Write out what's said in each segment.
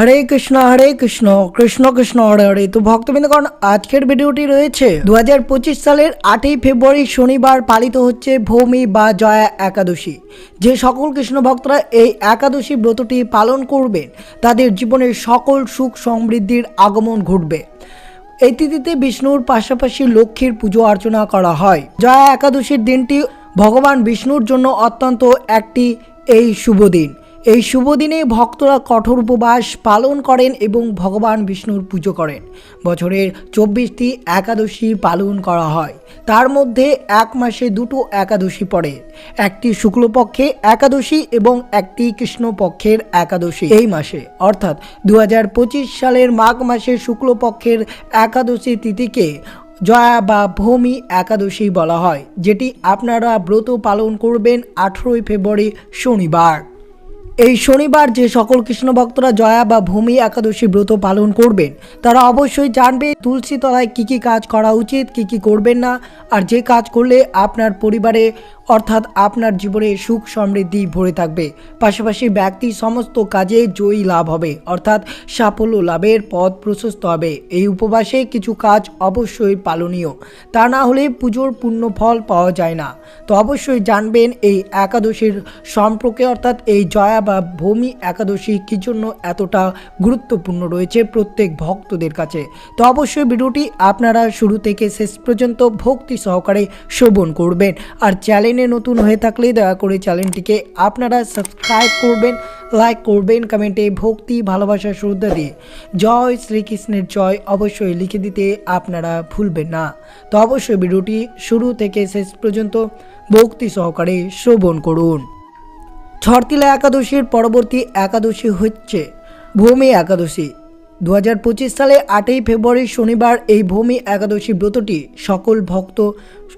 হরে কৃষ্ণ হরে কৃষ্ণ কৃষ্ণ কৃষ্ণ, হরে হরে। তো ভক্তবৃন্দগণ, আজকের ভিডিওটি রয়েছে দু হাজার পঁচিশ সালের আটই ফেব্রুয়ারি শনিবার পালিত হচ্ছে ভৌমি বা জয়া একাদশী। যে সকল কৃষ্ণ ভক্তরা এই একাদশী ব্রতটি পালন করবেন তাদের জীবনের সকল সুখ সমৃদ্ধির আগমন ঘটবে। এই তিথিতে বিষ্ণুর পাশাপাশি লক্ষ্মীর পুজো অর্চনা করা হয়। জয়া একাদশীর দিনটি ভগবান বিষ্ণুর জন্য অত্যন্ত একটি এই শুভ দিন। এই শুভ দিনে ভক্তরা কঠোর উপবাস পালন করেন এবং ভগবান বিষ্ণুর পুজো করেন। বছরের চব্বিশটি একাদশী পালন করা হয়। তার মধ্যে এক মাসে দুটো একাদশী পড়ে। একটি শুক্লপক্ষে একাদশী এবং একটি কৃষ্ণপক্ষের একাদশী এই মাসে। অর্থাৎ দু হাজার পঁচিশ সালের মাঘ মাসের শুক্লপক্ষের একাদশী তিথিকে জয়া বা ভূমি একাদশী বলা হয়, যেটি আপনারা ব্রত পালন করবেন আঠেরোই ফেব্রুয়ারি শনিবার। এই শনিবার যে সকল কৃষ্ণ ভক্তরা জয়া বা ভূমি একাদশী ব্রত পালন করবেন, তারা অবশ্যই জানবে তুলসী তলায় কি কি কাজ করা উচিত, কি কি করবেন না, আর যে কাজ করলে আপনার পরিবারে অর্থাৎ আপনার জীবনে সুখ সমৃদ্ধি ভরে থাকবে। পাশাপাশি ব্যক্তি সমস্ত কাজে জয়ী লাভ হবে। অর্থাৎ সাফল্য লাভের পথ প্রশস্ত হবে। এই উপবাসে কিছু কাজ অবশ্যই পালনীয়। তা না হলে পুজোর পূর্ণ ফল পাওয়া যায় না। তো অবশ্যই জানবেন এই একাদশীর সম্পর্কে। অর্থাৎ এই জয়া বা ভূমি একাদশী কি জন্য এতটা গুরুত্বপূর্ণ রয়েছে প্রত্যেক ভক্তদের কাছে? তো অবশ্যই ভিডিওটি আপনারা শুরু থেকে শেষ পর্যন্ত ভক্তি সহকারে শ্রবণ করবেন। আর চ্যানেলে নতুন হয়ে থাকলে দয়া করে চ্যানেলটিকে আপনারা সাবস্ক্রাইব করবেন, লাইক করবেন, কমেন্টে ভক্তি, ভালোবাসা, শ্রদ্ধা দিয়ে জয় শ্রীকৃষ্ণের জয় অবশ্যই লিখে দিতে আপনারা ভুলবেন না। তো অবশ্যই ভিডিওটি শুরু থেকে শেষ পর্যন্ত ভক্তি সহকারে শ্রবণ করুন। ছড়তিলা একাদশীর পরবর্তী একাদশী হচ্ছে ভূমি একাদশী। দু হাজার পঁচিশ সালে আটই ফেব্রুয়ারি শনিবার এই ভূমি একাদশী ব্রতটি সকল ভক্ত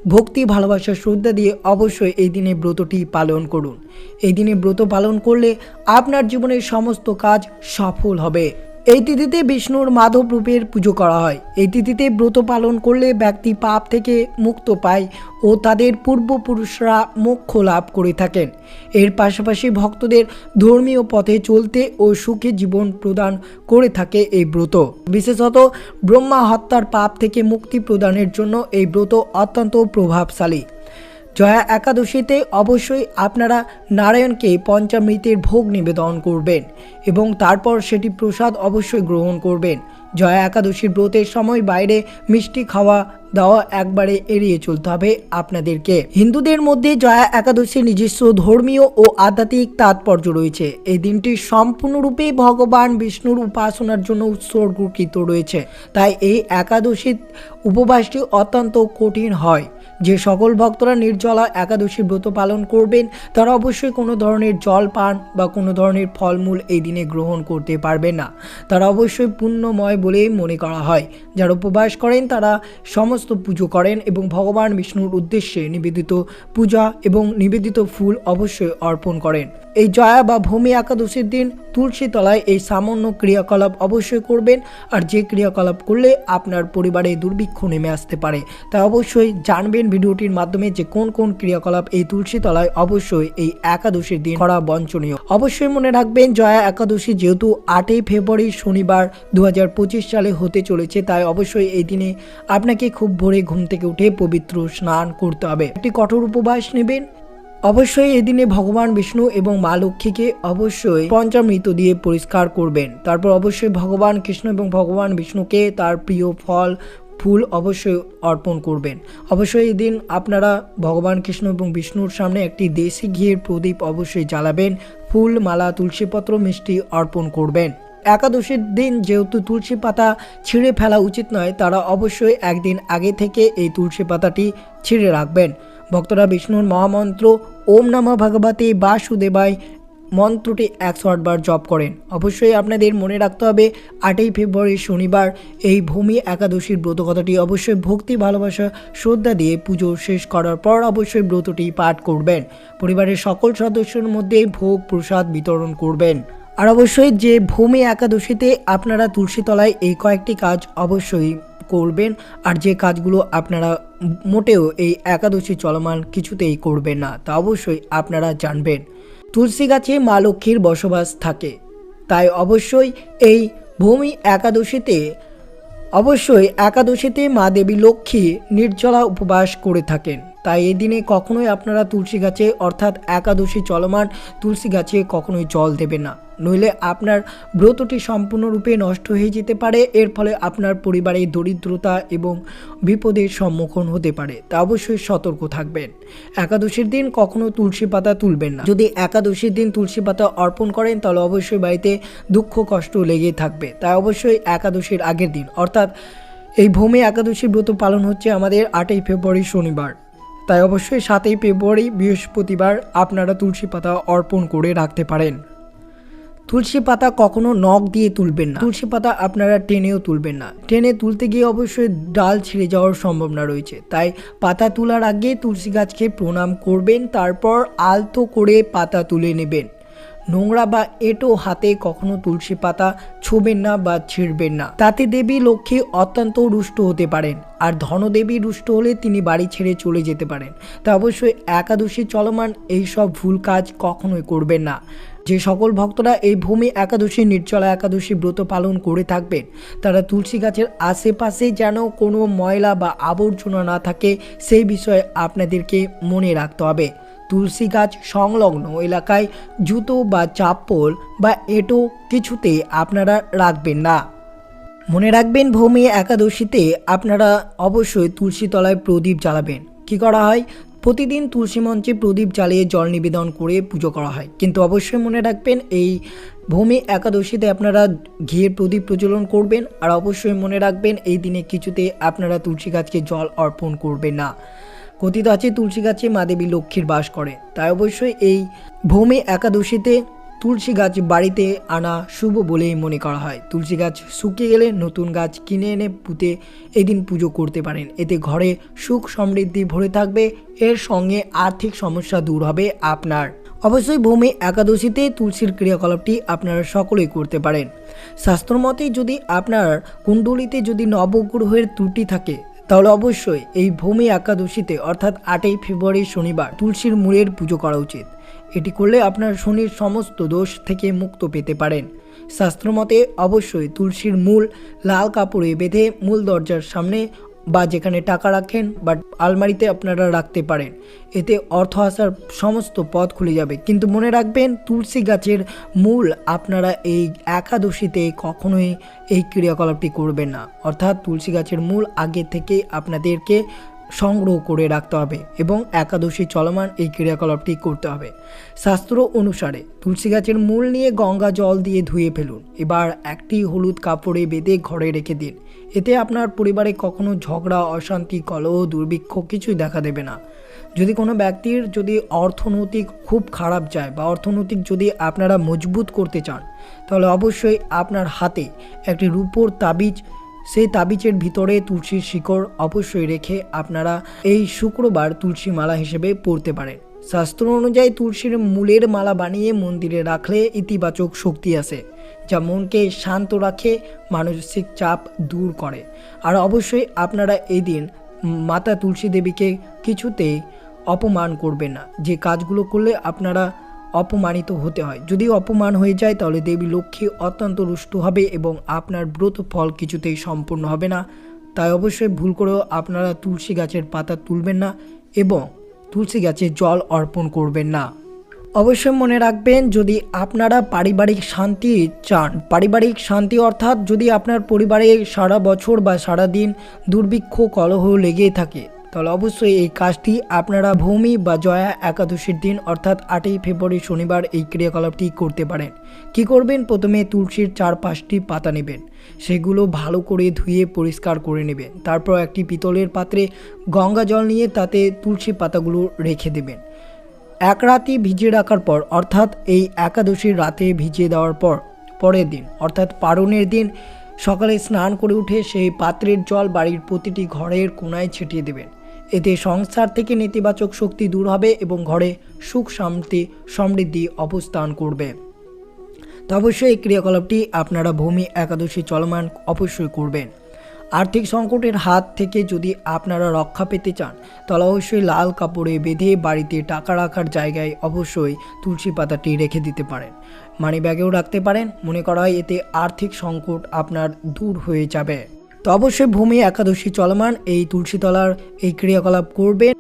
ভক্তি ভালোবাসা শ্রদ্ধা দিয়ে অবশ্যই এই দিনে ব্রতটি পালন করুন। এই দিনে ব্রত পালন করলে আপনার জীবনের সমস্ত কাজ সফল হবে। এই তিথিতে বিষ্ণুর মাধব রূপের পুজো করা হয়। এই তিথিতে ব্রত পালন করলে ব্যক্তি পাপ থেকে মুক্ত পায় ও তাদের পূর্বপুরুষরা মোক্ষ লাভ করে থাকেন। এর পাশাপাশি ভক্তদের ধর্মীয় পথে চলতে ও সুখে জীবন প্রদান করে থাকে এই ব্রত। বিশেষত ব্রহ্মা হত্যার পাপ থেকে মুক্তি প্রদানের জন্য এই ব্রত অত্যন্ত প্রভাবশালী। জয়া একাদশীতে অবশ্যই আপনারা নারায়ণকে পঞ্চামৃতের ভোগ নিবেদন করবেন এবং তারপর সেটি প্রসাদ অবশ্যই গ্রহণ করবেন। জয়া একাদশীর ব্রতের সময় বাইরে মিষ্টি খাওয়া দাওয়া একবারে এড়িয়ে চলতে হবে আপনাদেরকে। হিন্দুদের মধ্যে জয়া একাদশীর নিজস্ব ধর্মীয় ও আধ্যাত্মিক তাৎপর্য রয়েছে। এই দিনটি সম্পূর্ণরূপে ভগবান বিষ্ণুর উপাসনার জন্য উৎসর্গকৃত রয়েছে। তাই এই একাদশীর উপবাসটি অত্যন্ত কঠিন হয়। যে সকল ভক্তরা নির্জলা একাদশী ব্রত পালন করবেন, তারা অবশ্যই কোনো ধরনের জল পান বা কোনো ধরনের ফলমূল এই দিনে গ্রহণ করতে পারবেন না। তারা অবশ্যই পুণ্যময় বলেই মনে করা হয়। যারা উপবাস করেন, তারা সমস্ত পুজো করেন এবং ভগবান বিষ্ণুর উদ্দেশ্যে নিবেদিত পূজা এবং নিবেদিত ফুল অবশ্যই অর্পণ করেন। এই জয়া বা ভূমি একাদশীর দিন তুলসী তলায় এই সামান্য ক্রিয়াকলাপ অবশ্যই করবেন। আর যে ক্রিয়াকলাপ করলে আপনার পরিবারে দুর্ভিক্ষ নেমে আসতে পারে, তা অবশ্যই জানবেন ভিডিওটির মাধ্যমে যে কোন কোন ক্রিয়াকলাপ এই তুলসী তলায় অবশ্যই এই একাদশীর দিন করা বঞ্চনীয়। অবশ্যই মনে রাখবেন, জয়া একাদশী যেহেতু আটই ফেব্রুয়ারি শনিবার দু হাজার পঁচিশ সালে হতে চলেছে, তাই অবশ্যই এই দিনে আপনাকে খুব ভোরে ঘুম থেকে উঠে পবিত্র স্নান করতে হবে। একটি কঠোর উপবাস নেবেন। অবশ্যই এদিনে ভগবান বিষ্ণু এবং মা লক্ষ্মীকে অবশ্যই পঞ্চামৃত দিয়ে পরিষ্কার করবেন। তারপর অবশ্যই ভগবান কৃষ্ণ এবং ভগবান বিষ্ণুকে তার প্রিয় ফল ফুল অবশ্যই অর্পণ করবেন। অবশ্যই এই দিন আপনারা ভগবান কৃষ্ণ এবং বিষ্ণুর সামনে একটি দেশি ঘিয়ের প্রদীপ অবশ্যই জ্বালাবেন। ফুল, মালা, তুলসীপত্র, মিষ্টি অর্পণ করবেন। একাদশীর দিন যেহেতু তুলসী পাতা ছিঁড়ে ফেলা উচিত নয়, তারা অবশ্যই একদিন আগে থেকে এই তুলসী পাতাটি ছিঁড়ে রাখবেন। ভক্তরা বিষ্ণুর মহামন্ত্র, ওম নমঃ ভগবতে বাসুদেবায় মন্ত্রটি একশো আটবার জপ করেন। অবশ্যই আপনাদের মনে রাখতে হবে, আটই ফেব্রুয়ারি শনিবার এই ভূমি একাদশীর ব্রত কথাটি অবশ্যই ভক্তি, ভালোবাসা, শ্রদ্ধা দিয়ে পুজো শেষ করার পর অবশ্যই ব্রতটি পাঠ করবেন। পরিবারের সকল সদস্যের মধ্যে ভোগ, প্রসাদ বিতরণ করবেন। আর অবশ্যই যে ভূমি একাদশীতে আপনারা তুলসীতলায় এই কয়েকটি কাজ অবশ্যই করবেন, আর যে কাজগুলো আপনারা মোটেও এই একাদশী চলমান কিছুতেই করবেন না, তা অবশ্যই আপনারা জানবেন। তুলসী গাছে মা লক্ষ্মীর বসবাস থাকে। তাই অবশ্যই এই ভূমি একাদশীতে, অবশ্যই একাদশীতে মা দেবী লক্ষ্মী নির্জলা উপবাস করে থাকেন। তাই এই দিনে কখনোই আপনারা তুলসী গাছে, অর্থাৎ একাদশী চলমান তুলসী গাছে কখনোই জল দেবে না। নইলে আপনার ব্রতটি সম্পূর্ণরূপে নষ্ট হয়ে যেতে পারে। এর ফলে আপনার পরিবারে দরিদ্রতা এবং বিপদের সম্মুখীন হতে পারে। তা অবশ্যই সতর্ক থাকবেন। একাদশীর দিন কখনো তুলসী পাতা তুলবেন না। যদি একাদশীর দিন তুলসী পাতা অর্পণ করেন, তাহলে অবশ্যই বাড়িতে দুঃখ, কষ্ট লেগেই থাকবে। তাই অবশ্যই একাদশীর আগের দিন। অর্থাৎ এই ভূমি একাদশী ব্রত পালন হচ্ছে আমাদের আটই ফেব্রুয়ারি শনিবার। তাই অবশ্যই সাতই ফেব্রুয়ারি বৃহস্পতিবার আপনারা তুলসী পাতা অর্পণ করে রাখতে পারেন। তুলসী পাতা কখনো নখ দিয়ে তুলবেন না। তুলসী পাতা আপনারা টেনেও তুলবেন না। টেনে তুলতে গিয়ে অবশ্যই ডাল ছিঁড়ে যাওয়ার সম্ভাবনা রয়েছে। তাই পাতা তোলার আগে তুলসী গাছকে প্রণাম করবেন, তারপর আলতো করে পাতা তুলে নেবেন। নোংরা বা এটো হাতে কখনো তুলসী পাতা ছোবেন না বা ছিঁড়বেন না। তাতে দেবী লক্ষ্মী অত্যন্ত রুষ্ট হতে পারেন, আর ধনদেবী রুষ্ট হলে তিনি বাড়ি ছেড়ে চলে যেতে পারেন। তা অবশ্যই একাদশী চলমান এইসব ভুল কাজ কখনোই করবেন না। যে সকল ভক্তরা এই ভূমি একাদশী, নির্জলা একাদশী ব্রত পালন করে থাকবেন তারা তুলসী গাছের আশেপাশে যেন কোনো ময়লা বা আবর্জনা না থাকে, সেই বিষয়ে আপনাদেরকে মনে রাখতে হবে। তুলসী গাছ সংলগ্ন এলাকায় জুতো বা চাপ্পল বা এটো কিছুতে আপনারা রাখবেন না। মনে রাখবেন, ভূমি একাদশীতে আপনারা অবশ্যই তুলসী তলায় প্রদীপ জ্বালাবেন। কি করা হয়? প্রতিদিন তুলসী মঞ্চে প্রদীপ জ্বালিয়ে জল নিবেদন করে পুজো করা হয়। কিন্তু অবশ্যই মনে রাখবেন, এই ভূমি একাদশীতে আপনারা ঘিয়ের প্রদীপ প্রচলন করবেন আর অবশ্যই মনে রাখবেন, এই দিনে কিছুতে আপনারা তুলসী গাছকে জল অর্পণ করবেন না। কথিত আছে, তুলসী গাছে মা দেবী লক্ষ্মীর বাস করে। তাই অবশ্যই এই ভূমি একাদশীতে তুলসী গাছ বাড়িতে আনা শুভ বলেই মনে করা হয়। তুলসী গাছ শুকিয়ে গেলে নতুন গাছ কিনে এনে পুঁতে এদিন পুজো করতে পারেন। এতে ঘরে সুখ সমৃদ্ধি ভরে থাকবে। এর সঙ্গে আর্থিক সমস্যা দূর হবে আপনার। অবশ্যই ভূমি একাদশীতে তুলসীর ক্রিয়াকলাপটি আপনারা সকলেই করতে পারেন। শাস্ত্রমতে যদি আপনার কুণ্ডলিতে যদি নবগ্রহের ত্রুটি থাকে, তাহলে অবশ্যই এই ভূমি একাদশীতে, অর্থাৎ আটই ফেব্রুয়ারি শনিবার, তুলসীর মূলের পুজো করা উচিত। এটি করলে আপনার শনির সমস্ত দোষ থেকে মুক্ত পেতে পারেন। শাস্ত্রমতে অবশ্যই তুলসীর মূল, লাল কাপড়ে বেঁধে মূল দরজার সামনে বা যেখানে টাকা রাখেন বা আলমারিতে আপনারা রাখতে পারেন। এতে অর্থ আসার সমস্ত পথ খুলে যাবে। কিন্তু মনে রাখবেন, তুলসী গাছের মূল আপনারা এই একাদশীতে কখনোই এই ক্রিয়াকলাপটি করবেন না। অর্থাৎ তুলসী গাছের মূল আগে থেকে আপনাদেরকে সংগ্রহ করে রাখতে হবে এবং একাদশী চলমান এই ক্রিয়াকলাপটি করতে হবে। শাস্ত্র অনুসারে তুলসী গাছের মূল নিয়ে গঙ্গা জল দিয়ে ধুয়ে ফেলুন। এবার একটি হলুদ কাপড়ে বেঁধে ঘরে রেখে দিন। এতে আপনার পরিবারে কখনো ঝগড়া, অশান্তি, কলহ, দুর্ভিক্ষ কিছুই দেখা দেবে না। যদি কোনো ব্যক্তির যদি অর্থনৈতিক খুব খারাপ যায় বা অর্থনৈতিক যদি আপনারা মজবুত করতে চান, তাহলে অবশ্যই আপনার হাতে একটি রূপোর তাবিজ সেই তাবিজের ভিতরে তুলসীর শিকড় অবশ্যই রেখে আপনারা এই শুক্রবার তুলসী মালা হিসেবে পড়তে পারেন। শাস্ত্র অনুযায়ী তুলসীর মূলের মালা বানিয়ে মন্দিরে রাখলে ইতিবাচক শক্তি আসে, যা মনকে শান্ত রাখে, মানসিক চাপ দূর করে। আর অবশ্যই আপনারা এই দিন মাতা তুলসী দেবীকে কিছুতেই অপমান করবেন না। যে কাজগুলো করলে আপনারা অপমানিত হতে হয়। যদি অপমান হয়ে যায়, তাহলে দেবী লক্ষ্মী অত্যন্ত রুষ্ট হবে এবং আপনার ব্রত ফল কিছুতেই সম্পূর্ণ হবে না। তাই অবশ্যই ভুল করেও আপনারা তুলসী গাছের পাতা তুলবেন না এবং তুলসী গাছে জল অর্পণ করবেন না। অবশ্যই মনে রাখবেন, যদি আপনারা পারিবারিক শান্তি চান, পারিবারিক শান্তি অর্থাৎ যদি আপনার পরিবারে সারা বছর বা সারা দিন দুর্ভিক্ষ, কলহ লেগেই থাকে তাহলে অবশ্যই এই কাজটি আপনারা ভূমি বা জয়া একাদশীর দিন, অর্থাৎ আটই ফেব্রুয়ারি শনিবার এই ক্রিয়াকলাপটি করতে পারেন। কি করবেন? প্রথমে তুলসীর চার পাঁচটি পাতা নেবেন। সেগুলো ভালো করে ধুয়ে পরিষ্কার করে নেবেন। তারপর একটি পিতলের পাত্রে গঙ্গা জল নিয়ে তাতে তুলসী পাতাগুলো রেখে দেবেন। এক রাতি ভিজিয়ে রাখার পর, অর্থাৎ এই একাদশীর রাতে ভিজিয়ে দেওয়ার পর, পরের দিন, অর্থাৎ পারণের দিন, সকালে স্নান করে উঠে সেই পাত্রের জল বাড়ির প্রতিটি ঘরের কোনায় ছিটিয়ে দেবেন। এতে সংসার থেকে নেতিবাচক শক্তি দূর হবে এবং ঘরে সুখ শান্তি সমৃদ্ধি অবস্থান করবে। তো অবশ্যই এই ক্রিয়াকলাপটি আপনারা ভূমি একাদশী চলমান অবশ্যই করবেন। আর্থিক সংকটের হাত থেকে যদি আপনারা রক্ষা পেতে চান, তাহলে অবশ্যই লাল কাপড়ে বেঁধে বাড়িতে টাকা রাখার জায়গায় অবশ্যই তুলসী পাতাটি রেখে দিতে পারেন। মানি ব্যাগেও রাখতে পারেন। মনে করা হয় এতে আর্থিক সংকট আপনার দূর হয়ে যাবে। তো অবশ্যই ভূমি একাদশী চলমান এই তুলসীতলার এই ক্রিয়াকলাপ করবেন।